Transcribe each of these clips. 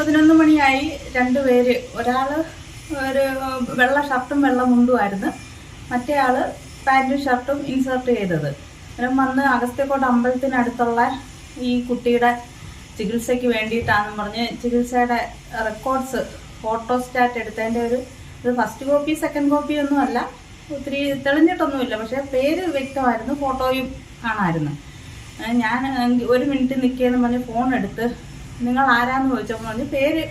പതിനൊന്ന് മണിയായി രണ്ടുപേര്. ഒരാൾ ഒരു വെള്ള ഷർട്ടും വെള്ള മുണ്ടുമായിരുന്നു മറ്റേ ആൾ പാന്റും ഷർട്ടും ഇൻസേർട്ട് ചെയ്തത്. അന്നേരം വന്ന് അഗസ്ത്യക്കോട്ട അമ്പലത്തിനടുത്തുള്ള ഈ കുട്ടിയുടെ ചികിത്സയ്ക്ക് വേണ്ടിയിട്ടാണെന്ന് പറഞ്ഞ് ചികിത്സയുടെ റെക്കോർഡ്സ് ഫോട്ടോസ്റ്റാറ്റ് എടുത്തതിന്റെ ഒരു ഇത് ഫസ്റ്റ് കോപ്പി സെക്കൻഡ് കോപ്പി ഒന്നുമല്ല ഒത്തിരി തെളിഞ്ഞിട്ടൊന്നുമില്ല. പക്ഷേ പേര് വ്യക്തമായിരുന്നു ഫോട്ടോയും കാണാമായിരുന്നു ഞാൻ ഒരു മിനിറ്റ് നിൽക്കുകയെന്ന് പറഞ്ഞ് ഫോൺ എടുത്ത് നിങ്ങൾ ആരാന്ന് ചോദിച്ചപ്പോൾ പറഞ്ഞു പേര്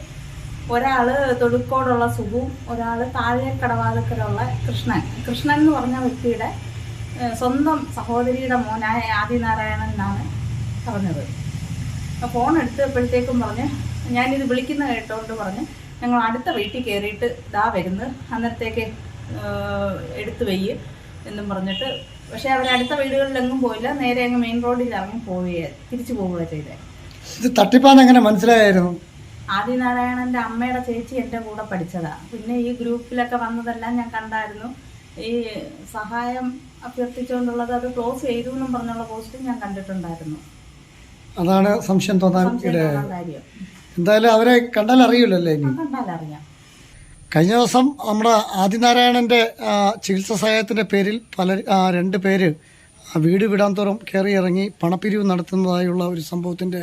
ഒരാൾ തൊടുക്കോടുള്ള സുഖവും ഒരാൾ താഴെ കടവാലക്കരുള്ള കൃഷ്ണൻ. കൃഷ്ണൻ എന്ന് പറഞ്ഞ വ്യക്തിയുടെ സ്വന്തം സഹോദരിയുടെ മോനായ ആദിനാരായണൻ എന്നാണ് പറഞ്ഞത്. ഫോൺ എടുത്തപ്പോഴത്തേക്കും പറഞ്ഞ് ഞാനിത് വിളിക്കുന്ന കേട്ടോണ്ട് പറഞ്ഞ് ഞങ്ങൾ അടുത്ത വീട്ടിൽ കയറിയിട്ട് ഇതാ വരുന്നു. അന്നേരത്തേക്ക് എടുത്തു വെയ്യ് എന്നും പറഞ്ഞിട്ട് പക്ഷേ അവർ അടുത്ത വീടുകളിലെങ്ങും പോയില്ല. നേരെ അങ്ങ് മെയിൻ റോഡിൽ ഇറങ്ങി പോവുകയാണ് തിരിച്ചു പോവുകയാണ് ചെയ്തത് ഇത് തട്ടിപ്പാന്ന് എങ്ങനെ മനസ്സിലായിരുന്നു ആദിനാരായണന്റെ അമ്മയുടെ ചേച്ചി എന്റെ കൂടെ പഠിച്ചതാ. പിന്നെ ഈ ഗ്രൂപ്പിലൊക്കെ വന്നതെല്ലാം ഞാൻ കണ്ടായിരുന്നു. ഈ സഹായം അഭ്യർത്ഥിച്ചുകൊണ്ടുള്ളത് അത് ക്ലോസ് ചെയ്തു എന്നും പറഞ്ഞുള്ള പോസ്റ്റും ഞാൻ കണ്ടിട്ടുണ്ടായിരുന്നു. അതാണ് സംശയം തോന്നാൻ കാര്യം. എന്തായാലും അവരെ കണ്ടാൽ അറിയില്ലല്ലോ ഇനി. കഴിഞ്ഞ ദിവസം നമ്മുടെ ആദിനാരായണന്റെ ചികിത്സ ചികിത്സാ സഹായത്തിന്റെ പേരിൽ പല രണ്ട് പേര് വീട് വിടാൻ തോറും കയറി ഇറങ്ങി പണപ്പിരിവ് നടത്തുന്നതായുള്ള ഒരു സംഭവത്തിന്റെ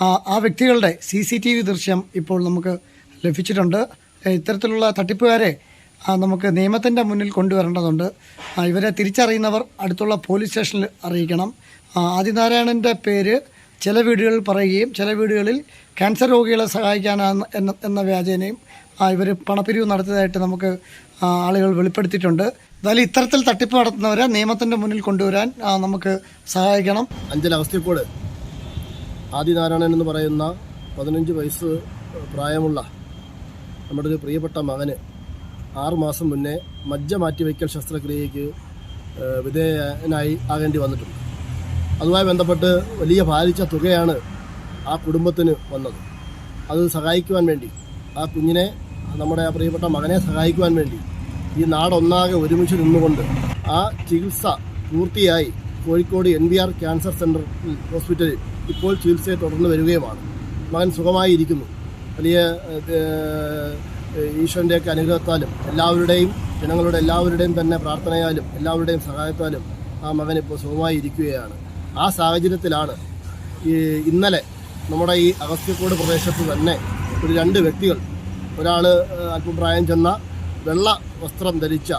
ആ വ്യക്തികളുടെ സി സി ടി വി ദൃശ്യം ഇപ്പോൾ നമുക്ക് ലഭിച്ചിട്ടുണ്ട്. ഇത്തരത്തിലുള്ള തട്ടിപ്പുകാരെ നമുക്ക് നിയമത്തിന്റെ മുന്നിൽ കൊണ്ടുവരേണ്ടതുണ്ട്. ഇവരെ തിരിച്ചറിയുന്നവർ അടുത്തുള്ള പോലീസ് സ്റ്റേഷനിൽ അറിയിക്കണം. ആദിനാരായണന്റെ പേര് ചില വീടുകളിൽ പറയുകയും ചില വീടുകളിൽ ക്യാൻസർ രോഗികളെ സഹായിക്കാനാണ് എന്ന എന്ന വ്യാജേനയും ഇവർ പണപ്പിരിവ് നടത്തിയതായിട്ട് നമുക്ക് ആളുകൾ വെളിപ്പെടുത്തിയിട്ടുണ്ട്. എന്നാലും ഇത്തരത്തിൽ തട്ടിപ്പ് നടത്തുന്നവരെ നിയമത്തിന്റെ മുന്നിൽ കൊണ്ടുവരാൻ നമുക്ക് സഹായിക്കണം. അഞ്ചൽ അഗസ്ത്യക്കോട് ആദിനാരായണൻ എന്ന് പറയുന്ന പതിനഞ്ച് വയസ്സ് പ്രായമുള്ള നമ്മുടെ ഒരു പ്രിയപ്പെട്ട മകന് ആറുമാസം മുന്നേ മജ്ജ മാറ്റിവയ്ക്കൽ ശസ്ത്രക്രിയയ്ക്ക് വിധേയനായി ആകേണ്ടി വന്നിട്ടുണ്ട്. അതുമായി ബന്ധപ്പെട്ട് വലിയ ഭാരിച്ച തുകയാണ് ആ കുടുംബത്തിന് വന്നത്. അത് സഹായിക്കുവാൻ വേണ്ടി ആ കുഞ്ഞിനെ നമ്മുടെ ആ പ്രിയപ്പെട്ട മകനെ സഹായിക്കുവാൻ വേണ്ടി ഈ നാടൊന്നാകെ ഒരുമിച്ച് നിന്നുകൊണ്ട് ആ ചികിത്സ പൂർത്തിയായി Kozhikode N B R cancer centre ഹോസ്പിറ്റലിൽ ഇപ്പോൾ ചികിത്സയെ തുടർന്ന് വരികയുമാണ്. മകൻ സുഖമായി ഇരിക്കുന്നു വലിയ ഈശ്വരന്റെയൊക്കെ അനുഗ്രഹത്താലും എല്ലാവരുടെയും ജനങ്ങളുടെ എല്ലാവരുടെയും തന്നെ പ്രാർത്ഥനയാലും എല്ലാവരുടെയും സഹായത്താലും ആ മകൻ ഇപ്പോൾ സുഖമായി ഇരിക്കുകയാണ് ആ സാഹചര്യത്തിലാണ് ഈ ഇന്നലെ നമ്മുടെ ഈ അഗസ്ത്യക്കോട് പ്രദേശത്ത് തന്നെ ഒരു രണ്ട് വ്യക്തികൾ ഒരാൾ അല്പപ്രായം ചെന്ന വെള്ള വസ്ത്രം ധരിച്ച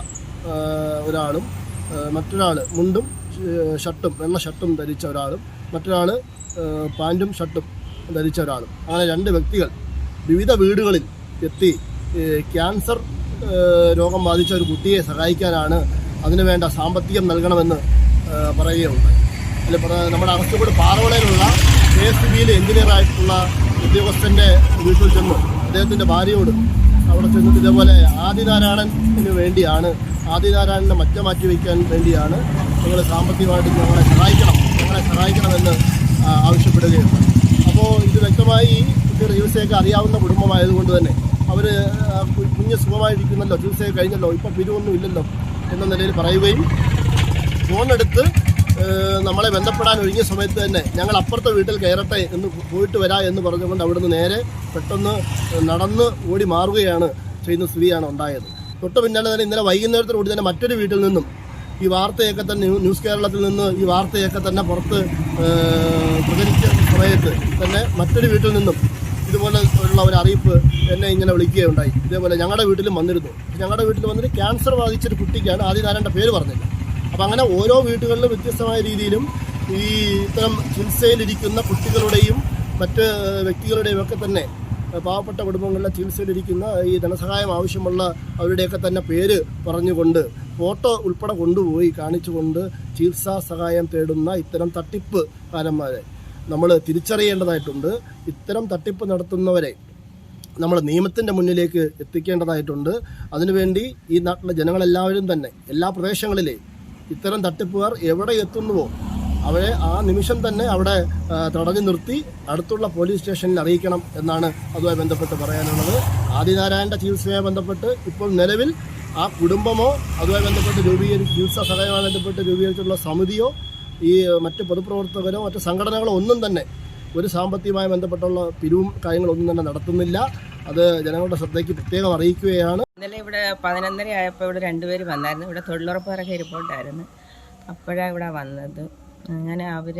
ഒരാളും മറ്റൊരാൾ മുണ്ടും ഷർട്ടും വെള്ള ഷർട്ടും ധരിച്ച ഒരാളും മറ്റൊരാൾ പാന്റും ഷർട്ടും ധരിച്ച ഒരാളും. അങ്ങനെ രണ്ട് വ്യക്തികൾ വിവിധ വീടുകളിൽ എത്തി ക്യാൻസർ രോഗം ബാധിച്ച ഒരു കുട്ടിയെ സഹായിക്കാനാണ് അതിനു വേണ്ട സാമ്പത്തികം നൽകണമെന്ന് പറയുകയുണ്ട് പറ- നമ്മുടെ അറസ്റ്റോട് പാറവളയിലുള്ള കെ എസ് സി ബിയിലെ എഞ്ചിനീയറായിട്ടുള്ള ഉദ്യോഗസ്ഥന്റെ വീട്ടിൽ ചെന്ന്. അദ്ദേഹത്തിന്റെ ഭാര്യയോട് അവിടെ ചെന്നിട്ട് ഇതേപോലെ ആദിനാരായണന് വേണ്ടിയാണ് ആദിനാരായണനെ മറ്റ മാറ്റി വയ്ക്കാൻ വേണ്ടിയാണ് നിങ്ങൾ സാമ്പത്തികമായിട്ട് ഞങ്ങളെ സഹായിക്കണം. ഞങ്ങളെ സഹായിക്കണമെന്ന് ആവശ്യപ്പെടുകയാണ്. അപ്പോൾ ഇത് വ്യക്തമായി ഈ ചികിത്സയൊക്കെ അറിയാവുന്ന കുടുംബമായതുകൊണ്ട് തന്നെ അവർ കുഞ്ഞ് സുഖമായിരിക്കുന്നല്ലോ ചികിത്സയൊക്കെ കഴിഞ്ഞല്ലോ ഇപ്പം പിരിവൊന്നും ഇല്ലല്ലോ എന്ന നിലയിൽ പറയുകയും ഫോണെടുത്ത് നമ്മളെ ബന്ധപ്പെടാൻ ഒഴിഞ്ഞ സമയത്ത് തന്നെ ഞങ്ങൾ അപ്പുറത്തെ വീട്ടിൽ കയറട്ടെ എന്ന് പോയിട്ട് വരാ എന്ന് പറഞ്ഞുകൊണ്ട് അവിടുന്ന് നേരെ പെട്ടെന്ന് നടന്ന് ഓടി മാറുകയാണ് ചെയ്യുന്ന സ്ഥിതിയാണ് ഉണ്ടായത്. തൊട്ട് പിന്നാലെ തന്നെ ഇന്നലെ വൈകുന്നേരത്തോടുകൂടി തന്നെ മറ്റൊരു വീട്ടിൽ നിന്നും ഈ വാർത്തയൊക്കെ തന്നെ ന്യൂസ് കേരളത്തിൽ നിന്ന് ഈ വാർത്തയൊക്കെ തന്നെ പുറത്ത് പ്രചരിച്ച സമയത്ത് തന്നെ മറ്റൊരു വീട്ടിൽ നിന്നും ഇതുപോലെ ഉള്ള ഒരു അറിയിപ്പ് എന്നെ ഇങ്ങനെ വിളിക്കുകയുണ്ടായി. ഇതേപോലെ ഞങ്ങളുടെ വീട്ടിലും വന്നിരുന്നു. ഞങ്ങളുടെ വീട്ടിൽ വന്നിട്ട് ക്യാൻസർ ബാധിച്ചൊരു കുട്ടിക്കാണ് ആദിനാരായണന്റെ പേര് പറഞ്ഞില്ല അപ്പം അങ്ങനെ ഓരോ വീടുകളിലും വ്യത്യസ്തമായ രീതിയിലും ഈ ഇത്തരം ചികിത്സയിലിരിക്കുന്ന കുട്ടികളുടെയും മറ്റ് വ്യക്തികളുടെയും ഒക്കെ തന്നെ പാവപ്പെട്ട കുടുംബങ്ങളിലെ ചികിത്സയിലിരിക്കുന്ന ഈ ധനസഹായം ആവശ്യമുള്ള അവരുടെയൊക്കെ തന്നെ പേര് പറഞ്ഞുകൊണ്ട് ഫോട്ടോ ഉൾപ്പെടെ കൊണ്ടുപോയി കാണിച്ചുകൊണ്ട് ചികിത്സാ സഹായം തേടുന്ന ഇത്തരം തട്ടിപ്പ് കാരന്മാരെ നമ്മൾ തിരിച്ചറിയേണ്ടതായിട്ടുണ്ട്. ഇത്തരം തട്ടിപ്പ് നടത്തുന്നവരെ നമ്മൾ നിയമത്തിന്റെ മുന്നിലേക്ക് എത്തിക്കേണ്ടതായിട്ടുണ്ട്. അതിനുവേണ്ടി ഈ നാട്ടിലെ ജനങ്ങളെല്ലാവരും തന്നെ എല്ലാ പ്രദേശങ്ങളിലെയും ഇത്തരം തട്ടിപ്പുകാർ എവിടെ എത്തുന്നുവോ അവരെ ആ നിമിഷം തന്നെ അവിടെ തടഞ്ഞു നിർത്തി അടുത്തുള്ള പോലീസ് സ്റ്റേഷനിൽ അറിയിക്കണം എന്നാണ് അതുമായി ബന്ധപ്പെട്ട് പറയാനുള്ളത്. ആദിനാരായണന്റെ ചികിത്സയുമായി ബന്ധപ്പെട്ട് ഇപ്പോൾ നിലവിൽ ആ കുടുംബമോ അതുമായി ബന്ധപ്പെട്ട് രൂപീകരിച്ച് ചികിത്സാ സഹായവുമായി ബന്ധപ്പെട്ട് രൂപീകരിച്ചിട്ടുള്ള സമിതിയോ ഈ മറ്റ് പൊതുപ്രവർത്തകരോ മറ്റ് സംഘടനകളോ ഒന്നും തന്നെ ഒരു സാമ്പത്തികമായി ബന്ധപ്പെട്ടുള്ള പിരിവും കാര്യങ്ങളൊന്നും തന്നെ നടത്തുന്നില്ല. അത് ജനങ്ങളുടെ ശ്രദ്ധയ്ക്ക് പ്രത്യേകം അറിയിക്കുകയാണ്. ഇന്നലെ ഇവിടെ പതിനൊന്നര ആയപ്പോൾ ഇവിടെ രണ്ടുപേര് വന്നായിരുന്നു. ഇവിടെ തൊഴിലുറപ്പുകാരൊക്കെ ഇരിപ്പുണ്ടായിരുന്നു. അപ്പോഴാണ് ഇവിടെ വന്നത്. അങ്ങനെ അവർ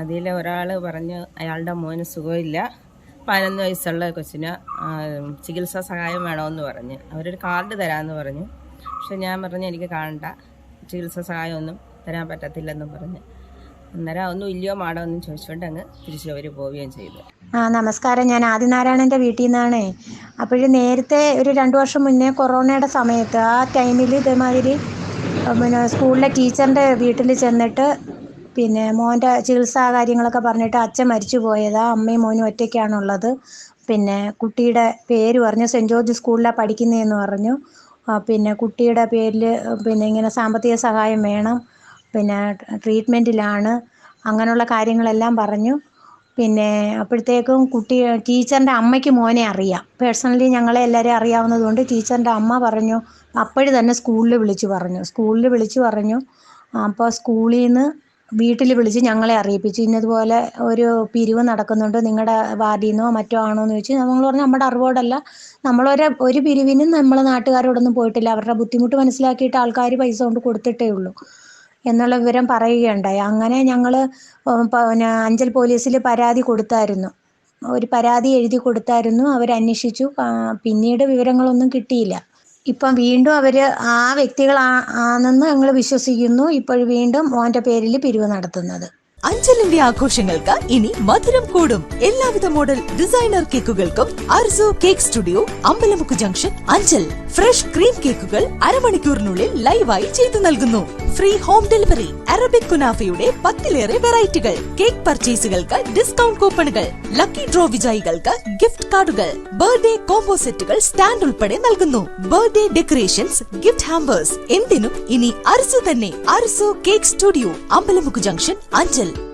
അതിൽ ഒരാൾ പറഞ്ഞ് അയാളുടെ മോന് സുഖമില്ല. പതിനൊന്ന് വയസ്സുള്ള കൊച്ചിന് ചികിത്സാ സഹായം വേണമെന്ന് പറഞ്ഞ്. അവരൊരു കാർഡ് തരാമെന്ന് പറഞ്ഞു. പക്ഷെ ഞാൻ പറഞ്ഞു എനിക്ക് കാണണ്ട. ചികിത്സാ സഹായമൊന്നും തരാൻ പറ്റത്തില്ലെന്നും പറഞ്ഞ്. അന്നേരം ഒന്നും ഇല്ലയോ മാഡം ഒന്നും ചോദിച്ചുകൊണ്ട് അങ്ങ് തിരിച്ചു അവർ പോവുകയും ചെയ്തു. ആ നമസ്കാരം. ഞാൻ ആദിനാരായണന്റെ വീട്ടിൽ നിന്നാണേ. അപ്പോഴും നേരത്തെ ഒരു രണ്ട് വർഷം മുന്നേ കൊറോണയുടെ സമയത്ത് ആ ടൈമിൽ ഇതേമാതിരി പിന്നെ സ്കൂളിലെ ടീച്ചറിന്റെ വീട്ടിൽ ചെന്നിട്ട് പിന്നെ മോന്റെ ചികിത്സാ കാര്യങ്ങളൊക്കെ പറഞ്ഞിട്ട് അച്ഛൻ മരിച്ചു പോയതാ. അമ്മയും മോനും ഒറ്റയ്ക്കാണുള്ളത്. പിന്നെ കുട്ടിയുടെ പേര് പറഞ്ഞു. സെന്റ് ജോർജ് സ്കൂളിലാണ് പഠിക്കുന്നതെന്ന് പറഞ്ഞു. പിന്നെ കുട്ടിയുടെ പേരിൽ പിന്നെ ഇങ്ങനെ സാമ്പത്തിക സഹായം വേണം. പിന്നെ ട്രീറ്റ്മെന്റിലാണ്. അങ്ങനെയുള്ള കാര്യങ്ങളെല്ലാം പറഞ്ഞു. പിന്നെ അപ്പോഴത്തേക്കും കുട്ടി ടീച്ചറിന്റെ അമ്മയ്ക്ക് മോനെ അറിയാം. പേഴ്സണലി ഞങ്ങളെ എല്ലാവരെയും അറിയാവുന്നതുകൊണ്ട് ടീച്ചറിന്റെ അമ്മ പറഞ്ഞു. അപ്പോഴ് തന്നെ സ്കൂളിൽ വിളിച്ചു പറഞ്ഞു. സ്കൂളിൽ വിളിച്ചു പറഞ്ഞു. അപ്പോൾ സ്കൂളിൽ നിന്ന് വീട്ടിൽ വിളിച്ച് ഞങ്ങളെ അറിയിപ്പിച്ചു ഇന്നതുപോലെ ഒരു പിരിവ് നടക്കുന്നുണ്ട്. നിങ്ങളുടെ വാർഡിൽ നിന്നോ മറ്റോ ആണോ എന്ന് ചോദിച്ചു നമ്മൾ പറഞ്ഞു നമ്മുടെ അറിവോടല്ല. നമ്മളൊരു ഒരു പിരിവിനും നമ്മൾ നാട്ടുകാരോടൊന്നും പോയിട്ടില്ല. അവരുടെ ബുദ്ധിമുട്ട് മനസ്സിലാക്കിയിട്ട് ആൾക്കാർ പൈസ കൊണ്ട് കൊടുത്തിട്ടേ ഉള്ളൂ എന്നുള്ള വിവരം പറയുകയുണ്ടായി. അങ്ങനെ ഞങ്ങൾ പിന്നെ അഞ്ചൽ പോലീസിൽ പരാതി കൊടുത്തായിരുന്നു. ഒരു പരാതി എഴുതി കൊടുത്തായിരുന്നു. അവരന്വേഷിച്ചു. പിന്നീട് വിവരങ്ങളൊന്നും കിട്ടിയില്ല. ഇപ്പം വീണ്ടും അവർ ആ വ്യക്തികൾ ആണെന്ന് ഞങ്ങൾ വിശ്വസിക്കുന്നു. ഇപ്പോൾ വീണ്ടും മോന്റെ പേരിൽ പിരിവ് നടത്തുന്നത്. അഞ്ചലിന്റെ ആഘോഷങ്ങൾക്ക് ഇനി മധുരം കൂടും. എല്ലാവിധ model designer കേക്കുകൾക്കും Arzo cake studio Ambalamukku junction Anchal. Fresh cream കേക്കുകൾ അരമണിക്കൂറിനുള്ളിൽ ലൈവായി ചെയ്തു നൽകുന്നു. ഫ്രീ ഹോം ഡെലിവറി അറബിക് കുനാഫയുടെ പത്തിലേറെ വെറൈറ്റികൾ. കേക്ക് പർച്ചേസുകൾക്ക് ഡിസ്കൗണ്ട് കൂപ്പണുകൾ. ലക്കി ഡ്രോ വിജയികൾക്ക് ഗിഫ്റ്റ് കാർഡുകൾ. ബർത്ത്ഡേ കോംബോ സെറ്റുകൾ സ്റ്റാൻഡ് ഉൾപ്പെടെ നൽകുന്നു. Birthday decorations gift hampers. എന്തിനും ഇനി അർസു തന്നെ. Arzu cake studio Ambalamukku junction Anchal.